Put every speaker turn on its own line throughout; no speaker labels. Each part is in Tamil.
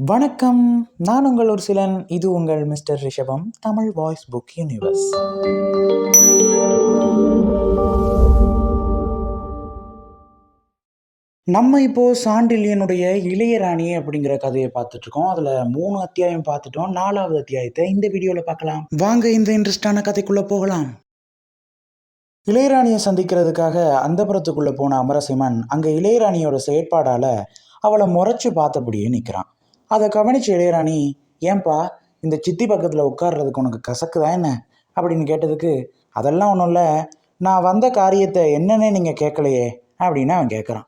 வணக்கம். நான் உங்கள் ஒரு சிலன் இது உங்கள் மிஸ்டர் ரிஷபம் தமிழ் வாய்ஸ் புக் யூனிவர்ஸ். நம்ம இப்போ சாண்டில்யனுடைய இளையராணி அப்படிங்கிற கதையை பார்த்துட்டு இருக்கோம் அதுல மூணு அத்தியாயம் பார்த்துட்டோம். நாலாவது அத்தியாயத்தை இந்த வீடியோல பார்க்கலாம். வாங்க இந்த இன்ட்ரெஸ்டான கதைக்குள்ள போகலாம். இளையராணியை சந்திக்கிறதுக்காக அந்தபுரத்துக்குள்ளே போன அமரசிம்மன் அங்க இளையராணியோட செயற்பாடால அவளை முறைச்சு பார்த்தபடியே நிற்கிறான் அதை கவனிச்சு இளையராணி ஏன்பா இந்த சித்தி பக்கத்தில் உட்கார்றதுக்கு உனக்கு கசக்குதா என்ன? அப்படின்னு கேட்டதுக்கு அதெல்லாம் ஒன்றும் இல்லை. நான் வந்த காரியத்தை என்னன்னே நீங்கள் கேட்கலையே அப்படின்னு அவன் கேட்குறான்.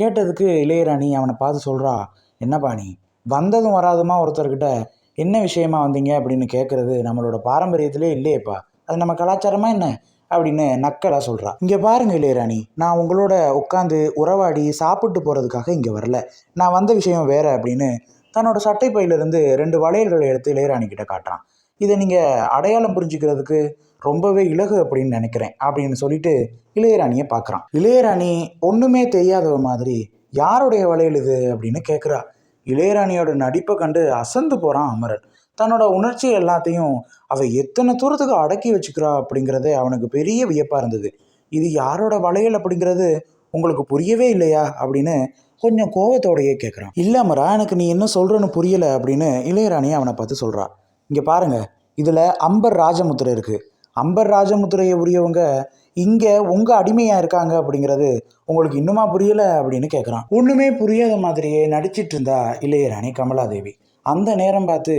கேட்டதுக்கு இளையராணி அவனை பார்த்து சொல்கிறா என்னப்பா நீ? வந்ததும் வராதுமா ஒருத்தர்கிட்ட? என்ன விஷயமா வந்தீங்க? அப்படின்னு கேட்குறது நம்மளோட பாரம்பரியத்திலே இல்லையேப்பா. அது நம்ம கலாச்சாரமா என்ன? அப்படின்னு நக்கலாக சொல்கிறா இங்கே பாருங்க இளையராணி நான் உங்களோட உட்காந்து உறவாடி சாப்பிட்டு போகிறதுக்காக இங்கே வரல. நான் வந்த விஷயம் வேற அப்படின்னு தன்னோட சட்டை பையிலிருந்து ரெண்டு வளையல்களை எடுத்து இளையராணிக்கிட்ட காட்டுறான். இதை நீங்கள் அடையாளம் புரிஞ்சுக்கிறதுக்கு ரொம்பவே இலகு அப்படின்னு நினைக்கிறேன் அப்படின்னு சொல்லிட்டு இளையராணியை பார்க்குறான். இளையராணி ஒன்றுமே தெரியாதவ மாதிரி யாருடைய வளையல் இது? அப்படின்னு கேட்குறா இளையராணியோட நடிப்பை கண்டு அசந்து போகிறான் அமரன். தன்னோட உணர்ச்சி எல்லாத்தையும் அவ எத்தனை தூரத்துக்கு அடக்கி வச்சுக்கிறா அப்படிங்கிறதே அவனுக்கு பெரிய வியப்பாக இருந்தது. இது யாரோட வளையல்? அப்படிங்கிறது உங்களுக்கு புரியவே இல்லையா? அப்படின்னு கொஞ்சம் கோவத்தோடையே கேட்குறான் இல்லை எனக்கு நீ என்ன சொல்கிறன்னு புரியலை அப்படின்னு இளையராணி அவனை பார்த்து சொல்கிறா இங்கே பாருங்க இதில் அம்பர் ராஜமுத்திரை இருக்குது அம்பர் ராஜமுத்திரையை உரியவங்க இங்கே உங்கள் அடிமையாக இருக்காங்க அப்படிங்கிறது உங்களுக்கு இன்னுமா புரியலை அப்படின்னு கேட்குறான் ஒன்றுமே புரியாத மாதிரியே நடிச்சிட்டு இருந்தா இளையராணி கமலாதேவி. அந்த நேரம் பார்த்து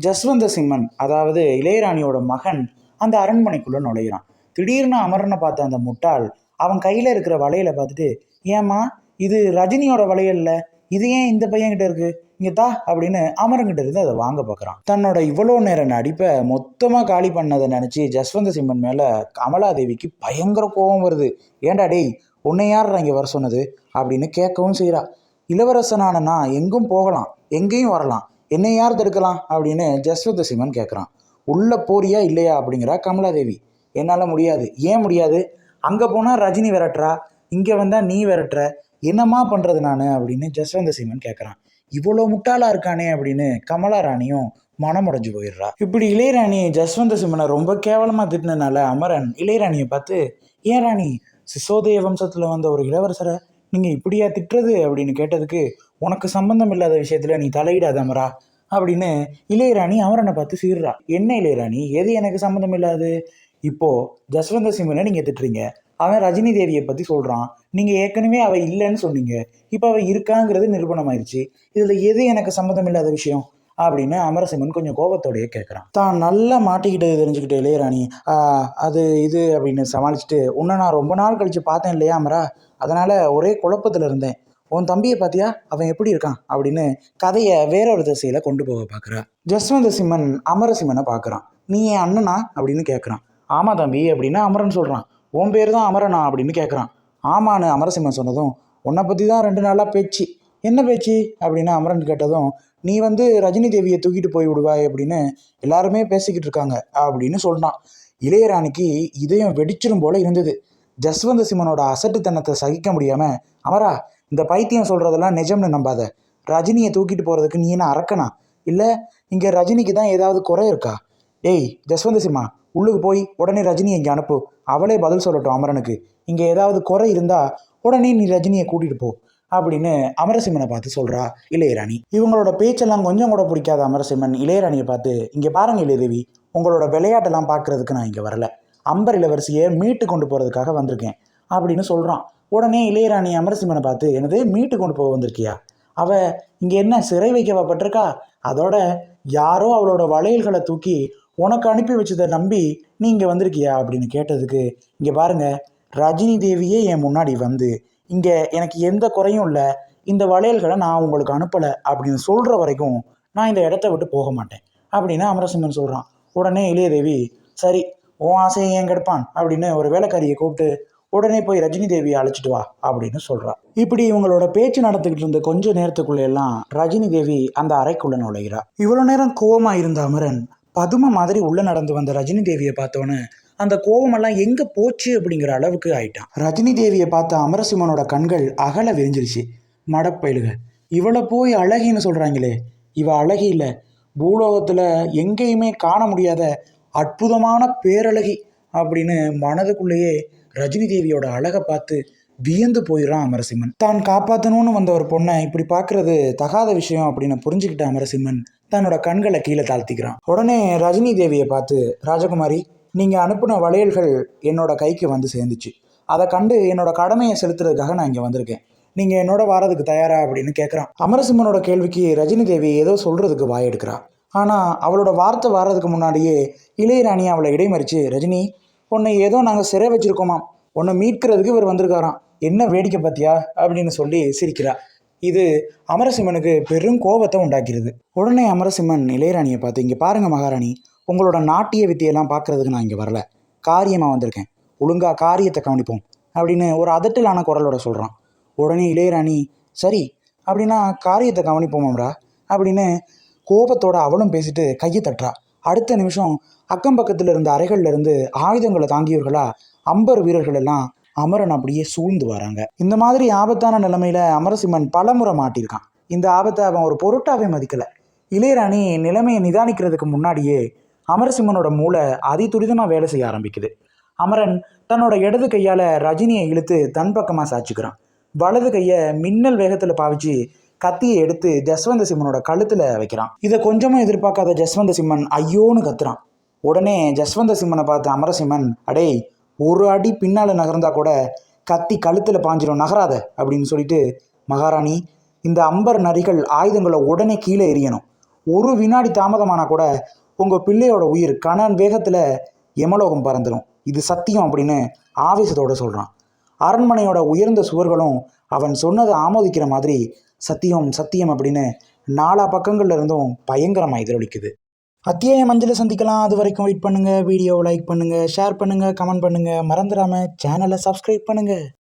ஜஸ்வந்த சிம்மன் அதாவது இளையராணியோட மகன் அந்த அரண்மனைக்குள்ளே நுழையிறான். திடீர்னு அமரனை பார்த்த அந்த முட்டாள் அவன் கையில் இருக்கிற வலையில் பார்த்துட்டு ஏம்மா இது ரஜினியோட வளையல்ல இது ஏன் இந்த பையன்கிட்ட இருக்கு? இங்கே தா அப்படின்னு அமரங்கிட்ட இருந்து அதை வாங்க பார்க்குறான் தன்னோட இவ்வளோ நேர நடிப்பை மொத்தமாக காலி பண்ணதை நினச்சி ஜஸ்வந்த சிம்மன் மேலே கமலாதேவிக்கு பயங்கர கோபம் வருது. ஏன்டா டேய் உன்னை யார் இங்கே வர சொன்னது? அப்படின்னு கேட்கவும் செய்கிறா இளவரசனான நான் எங்கும் போகலாம் எங்கேயும் வரலாம் என்னை யார் தடுக்கலாம்? அப்படின்னு ஜஸ்வந்த சிம்மன் கேட்குறான் உள்ள போறியா இல்லையா? அப்படிங்கிறா கமலாதேவி. என்னால் முடியாது. ஏன் முடியாது? அங்கே போனால் ரஜினி விரட்டுறா? இங்கே வந்தால் நீ விரட்டுற? என்னம்மா பண்ணுறது நான்? அப்படின்னு ஜஸ்வந்த சீமன் கேட்குறான் இவ்வளோ முட்டாளாக இருக்கானே அப்படின்னு கமலா ராணியும் மனமுடைஞ்சு போயிடுறா. இப்படி இளையராணி ஜஸ்வந்த சிம்மனை ரொம்ப கேவலமாக திட்டினனால அமரன் இளையராணியை பார்த்து ஏன் ராணி சிசோதய வம்சத்தில் வந்த ஒரு இளவரசரை நீங்கள் இப்படியா திட்டுறது? அப்படின்னு கேட்டதுக்கு உனக்கு சம்பந்தம் இல்லாத விஷயத்தில் நீ தலையிடாத அமரா அப்படின்னு இளையராணி அமரனை பார்த்து சீர்றா. என்ன இளையராணி? எது எனக்கு சம்மந்தம் இல்லாது? இப்போ ஜஸ்வந்த சிம்மனை நீங்கள் திட்டுறீங்க. அவன் ரஜினி தேவியை பற்றி சொல்கிறான் நீங்கள் ஏற்கனவே அவள் இல்லைன்னு சொன்னீங்க. இப்போ அவள் இருக்காங்கிறது நிரூபணமாயிருச்சு. இதில் எது எனக்கு சம்மந்தம் இல்லாத விஷயம்? அப்படின்னு அமரசிம்மன் கொஞ்சம் கோபத்தோடையே கேட்குறான் தான் நல்லா மாட்டிக்கிட்டது தெரிஞ்சுக்கிட்டு இளையராணி அது இது அப்படின்னு சமாளிச்சுட்டு உன்னை நான் ரொம்ப நாள் கழித்து பார்த்தேன் இல்லையா அமரா? அதனால் ஒரே குழப்பத்தில் இருந்தேன். உன் தம்பியை பார்த்தியா? அவன் எப்படி இருக்கான்? அப்படின்னு கதையை வேறொரு திசையில் கொண்டு போக பார்க்குறா ஜஸ்வந்த சிம்மன் அமரசிம்மனை பார்க்குறான் நீ என் அண்ணனா? அப்படின்னு கேட்குறான் ஆமாம் தம்பி அப்படின்னு அமரன் சொல்கிறான் உன் பேர் தான் அமரனா அப்படின்னு கேட்குறான் ஆமான்னு அமரசிம்மன் சொன்னதும் உன்னை பற்றி தான் ரெண்டு நாளாக பேச்சு. என்ன பேச்சு? அப்படின்னு அமரன் கேட்டதும் நீ வந்து ரஜினி தேவியை தூக்கிட்டு போய் விடுவாய் அப்படின்னு எல்லாருமே பேசிக்கிட்டு இருக்காங்க அப்படின்னு சொன்னான் இளையராணிக்கு இதயம் வெடிச்சிடும் போல இருந்தது. ஜஸ்வந்த சிம்மனோட அசட்டுத்தனத்தை சகிக்க முடியாம அமரா இந்த பைத்தியம் சொல்றதெல்லாம் நிஜம்னு நம்பாத. ரஜினியை தூக்கிட்டு போறதுக்கு நீ என்ன அரக்கனா? இல்லை இங்கே ரஜினிக்கு தான் ஏதாவது குறை இருக்கா? ஏய் ஜஸ்வந்த சிம்மா உள்ளுக்கு போய் உடனே ரஜினியை இங்கே அனுப்பு. அவளே பதில் சொல்லட்டும் அமரனுக்கு. இங்கே ஏதாவது குறை இருந்தா உடனே நீ ரஜினியை கூட்டிட்டு போ அப்படின்னு அமரசிம்மனை பார்த்து சொல்றா இளையராணி. இவங்களோட பேச்செல்லாம் கொஞ்சம் கூட பிடிக்காத அமரசிம்மன் இளையராணியை பார்த்து இங்கே பாருங்க இளையதேவி உங்களோட விளையாட்டெல்லாம் பார்க்குறதுக்கு நான் இங்கே வரல. அம்பர் இளவரசியை மீட்டு கொண்டு போகிறதுக்காக வந்திருக்கேன் அப்படின்னு சொல்கிறான் உடனே இளையராணி அமரசிம்மனை பார்த்து எனது மீட்டு கொண்டு போக வந்திருக்கியா? அவ இங்கே என்ன சிறை வைக்கவப்பட்டிருக்கா அதோட யாரோ அவளோட வளையல்களை தூக்கி உனக்கு அனுப்பி வச்சதை நம்பி நீ இங்கே வந்திருக்கியா அப்படின்னு கேட்டதுக்கு இங்கே பாருங்க ரஜினி தேவியே என் முன்னாடி வந்து. இங்கே எனக்கு எந்த குறையும் இல்லை. இந்த வளையல்களை நான் உங்களுக்கு அனுப்பலை. அப்படின்னு சொல்கிற வரைக்கும் நான் இந்த இடத்த விட்டு போக மாட்டேன் அப்படின்னு அமரசிம்மன் சொல்கிறான் உடனே இளையதேவி சரி உன் ஆசையை ஏன் கெடுப்பான்? அப்படின்னு ஒரு வேலைக்காரியை கூப்பிட்டு உடனே போய் ரஜினி தேவியை அழைச்சிட்டு வா அப்படின்னு சொல்கிறா இப்படி இவங்களோட பேச்சு நடந்துக்கிட்டு இருந்த கொஞ்ச நேரத்துக்குள்ள எல்லாம் ரஜினி தேவி அந்த அறைக்குள்ள நுழைகிறா இவ்வளோ நேரம் கோவமாக இருந்த அமரன் பதும மாதிரி உள்ள நடந்து வந்த ரஜினி தேவியை பார்த்தோன்னே அந்த கோவமெல்லாம் எங்க போச்சு அப்படிங்கிற அளவுக்கு ஆயிட்டான். ரஜினி தேவியை பார்த்த அமரசிம்மனோட கண்கள் அகல விரிஞ்சிருச்சு. மடப்பயிலுக இவளை போய் அழகின்னு சொல்றாங்களே இவ அழகி இல்லை. பூலோகத்தில் எங்கேயுமே காண முடியாத அற்புதமான பேரழகி அப்படின்னு மனதுக்குள்ளேயே ரஜினி தேவியோட அழகை பார்த்து வியந்து போயிடுறான் அமரசிம்மன். தான் காப்பாற்றணும்னு வந்த ஒரு பொண்ணை இப்படி பார்க்கறது தகாத விஷயம் அப்படின்னு புரிஞ்சுக்கிட்ட அமரசிம்மன் தன்னோட கண்களை கீழே தாழ்த்திக்கிறான். உடனே ரஜினி தேவியை பார்த்து ராஜகுமாரி நீங்கள் அனுப்பின வளையல்கள் என்னோட கைக்கு வந்து சேர்ந்துச்சு. அதை கண்டு என்னோட கடமையை செலுத்துறதுக்காக நான் இங்கே வந்திருக்கேன். நீங்கள் என்னோட வாரதுக்கு தயாரா? அப்படின்னு கேட்குறான் அமரசிம்மனோட கேள்விக்கு ரஜினி தேவி ஏதோ சொல்கிறதுக்கு வாய் எடுக்கிறா. ஆனால் அவளோட வார்த்தை வர்றதுக்கு முன்னாடியே இளையராணி அவளை இடைமறித்து ரஜினி உன்னை ஏதோ நாங்கள் சிறை வச்சிருக்கோமாம். உன்னை மீட்கிறதுக்கு இவர் வந்திருக்காராம். என்ன வேடிக்கை பார்த்தியா? அப்படின்னு சொல்லி சிரிக்கிறா. இது அமரசிம்மனுக்கு பெரும் கோபத்தை உண்டாக்கிறது. உடனே அமரசிம்மன் இளையராணியை பார்த்து இங்கே பாருங்க மகாராணி உங்களோட நாட்டிய வித்தியெல்லாம் பார்க்கறதுக்கு நான் இங்கே வரல. காரியமாக வந்திருக்கேன். ஒழுங்கா காரியத்தை கவனிப்போம் அப்படின்னு ஒரு அதட்டலான குரலோட சொல்கிறான் உடனே இளையராணி சரி அப்படின்னா காரியத்தை கவனிப்போமாம்ரா அப்படின்னு கோபத்தோட அவளும் பேசிட்டு கையை தட்டுறா. அடுத்த நிமிஷம் அக்கம் பக்கத்தில் இருந்த அறைகளில் இருந்து ஆயுதங்களை தாங்கியவர்களா அம்பர் வீரர்கள் எல்லாம் அமரன் அப்படியே சூழ்ந்து வராங்க. இந்த மாதிரி ஆபத்தான நிலைமையில அமரசிம்மன் பலமுறை மாட்டியிருக்கான். இந்த ஆபத்தை அவன் ஒரு பொருட்டாவே மதிக்கல. இளையராணி நிலைமையை நிதானிக்கிறதுக்கு முன்னாடியே அமரசிம்மனோட மூளை அதிதுரிதமாக வேலை செய்ய ஆரம்பிக்குது. அமரன் தன்னோட இடது கையால் ரஜினியை இழுத்து தன் பக்கமாக சாய்ச்சிக்கிறான். வலது கையை மின்னல் வேகத்தில் பாவிச்சு கத்தியை எடுத்து ஜஸ்வந்த சிம்மனோட கழுத்தில் வைக்கிறான். இதை கொஞ்சமும் எதிர்பார்க்காத ஜஸ்வந்த சிம்மன் ஐயோன்னு கத்துறான். உடனே ஜஸ்வந்த சிம்மனை பார்த்த அமரசிம்மன் அடே ஒரு அடி பின்னால் நகர்ந்தா கூட கத்தி கழுத்தில் பாஞ்சிடும் நகராத அப்படின்னு சொல்லிட்டு மகாராணி இந்த அம்பர் நரிகள் ஆயுதங்களை உடனே கீழே எரியணும் ஒரு வினாடி தாமதமானா கூட உங்கள் பிள்ளையோட உயிர் கணன் வேகத்தில் யமலோகம் பறந்துடும் இது சத்தியம் அப்படின்னு ஆவேசத்தோடு சொல்கிறான் அரண்மனையோட உயர்ந்த சுவர்களும் அவன் சொன்னதை ஆமோதிக்கிற மாதிரி சத்தியம் சத்தியம் அப்படின்னு நாலா பக்கங்கள்ல இருந்தும் பயங்கரமாக எதிரொலிக்குது. அத்தியாயம் அஞ்சில் சந்திக்கலாம். அது வரைக்கும் வெயிட் பண்ணுங்கள் வீடியோவை லைக் பண்ணுங்கள் ஷேர் பண்ணுங்கள் கமெண்ட் பண்ணுங்கள் மறந்துடாமல் சேனலை சப்ஸ்கிரைப் பண்ணுங்கள்